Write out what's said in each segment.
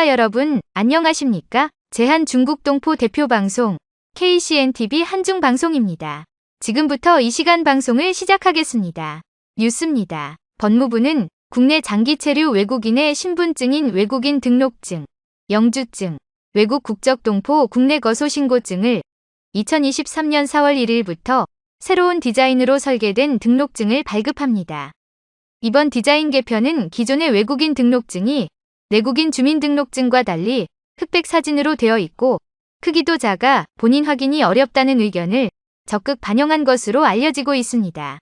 시청자 여러분, 안녕하십니까? 제한 중국 동포 대표 방송 KCNTV 한중 방송입니다. 지금부터 이 시간 방송을 시작하겠습니다. 뉴스입니다. 법무부는 국내 장기 체류 외국인의 신분증인 외국인 등록증, 영주증, 외국 국적 동포 국내 거소 신고증을 2023년 4월 1일부터 새로운 디자인으로 설계된 등록증을 발급합니다. 이번 디자인 개편은 기존의 외국인 등록증이 내국인 주민등록증과 달리 흑백 사진으로 되어 있고 크기도 작아 본인 확인이 어렵다는 의견을 적극 반영한 것으로 알려지고 있습니다.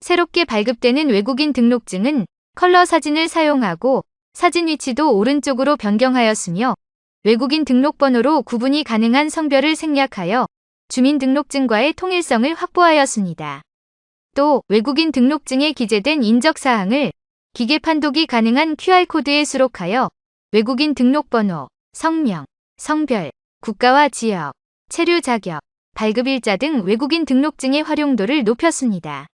새롭게 발급되는 외국인 등록증은 컬러 사진을 사용하고 사진 위치도 오른쪽으로 변경하였으며 외국인 등록번호로 구분이 가능한 성별을 생략하여 주민등록증과의 통일성을 확보하였습니다. 또 외국인 등록증에 기재된 인적사항을 기계 판독이 가능한 QR코드에 수록하여 외국인 등록번호, 성명, 성별, 국가와 지역, 체류 자격, 발급일자 등 외국인 등록증의 활용도를 높였습니다.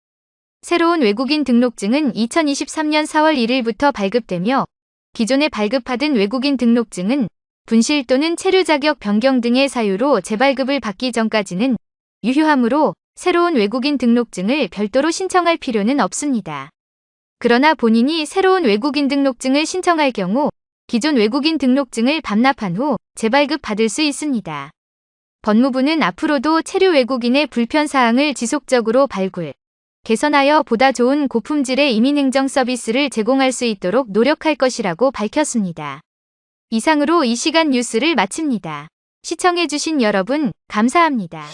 새로운 외국인 등록증은 2023년 4월 1일부터 발급되며 기존에 발급하던 외국인 등록증은 분실 또는 체류 자격 변경 등의 사유로 재발급을 받기 전까지는 유효하므로 새로운 외국인 등록증을 별도로 신청할 필요는 없습니다. 그러나 본인이 새로운 외국인 등록증을 신청할 경우 기존 외국인 등록증을 반납한 후 재발급 받을 수 있습니다. 법무부는 앞으로도 체류 외국인의 불편 사항을 지속적으로 발굴, 개선하여 보다 좋은 고품질의 이민행정 서비스를 제공할 수 있도록 노력할 것이라고 밝혔습니다. 이상으로 이 시간 뉴스를 마칩니다. 시청해주신 여러분, 감사합니다.